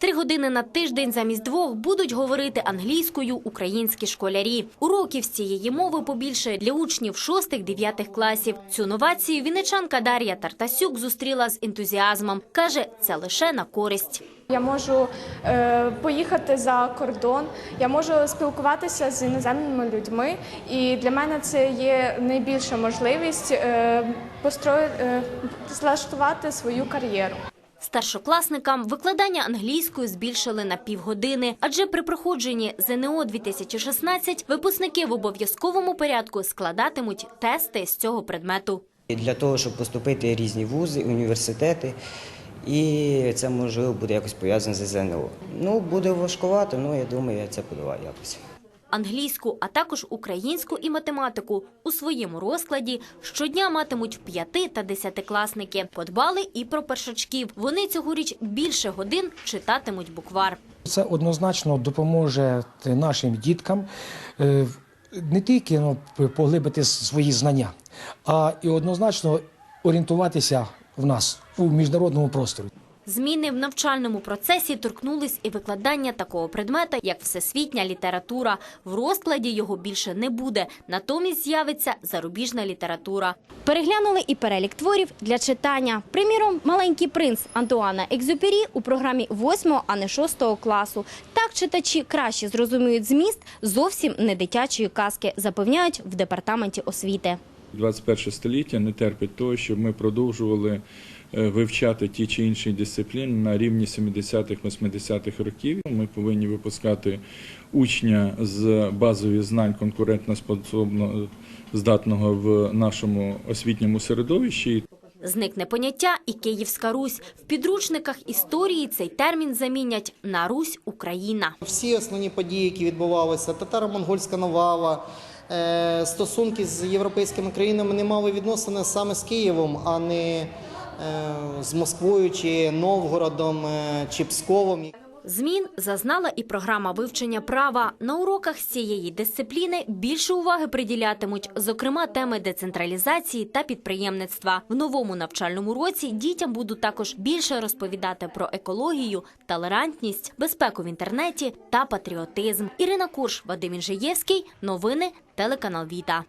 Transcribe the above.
Три години на тиждень замість двох будуть говорити англійською українські школярі. Уроків з цієї мови побільше для учнів 6-9 класів. Цю новацію вінничанка Дар'я Тартасюк зустріла з ентузіазмом. Каже, це лише на користь. Я можу е, поїхати за кордон, я можу спілкуватися з іноземними людьми, і для мене це є найбільша можливість е, построї, е, злаштувати свою кар'єру. Старшокласникам викладання англійської збільшили на півгодини, адже при проходженні ЗНО 2016 випускники в обов'язковому порядку складатимуть тести з цього предмету. Для того, щоб поступити різні вузи, університети, і це можливо буде якось пов'язано з ЗНО. Ну, буде важкувато, але я думаю, я це подолаю якось. Англійську, а також українську і математику у своєму розкладі щодня матимуть 5 та 10 класники. Подбали і про першачків. Вони цьогоріч більше годин читатимуть буквар. Це однозначно допоможе нашим діткам е, не тільки ну, поглибити свої знання, а і однозначно орієнтуватися в нас у міжнародному просторі. Зміни в навчальному процесі торкнулись і викладання такого предмета, як всесвітня література. В розкладі його більше не буде. Натомість з'явиться зарубіжна література. Переглянули і перелік творів для читання. Приміром, маленький принц Антуана Екзюпері у програмі 8, а не 6 класу. Так читачі краще зрозуміють зміст зовсім не дитячої казки, запевняють в департаменті освіти. 21 століття не терпить того, щоб ми продовжували е, вивчати ті чи інші дисципліни на рівні 70-х-80-х років. Ми повинні випускати учня з базових знань конкурентно способно здатного в нашому освітньому середовищі. Зникне поняття і Київська Русь. В підручниках історії цей термін замінять на Русь Україна. Всі основні події, які відбувалися, татаро-монгольська навала, стосунки з європейськими країнами не мали відносини саме з Києвом, а не е, з Москвою чи Новгородом е, чи Псковом. Змін зазнала і програма вивчення права. На уроках з цієї дисципліни більше уваги приділятимуть, зокрема, теми децентралізації та підприємництва. В новому навчальному році дітям будуть також більше розповідати про екологію, толерантність, безпеку в інтернеті та патріотизм. Ірина Курш, Вадим Інжиєвський. Новини телеканал Віта.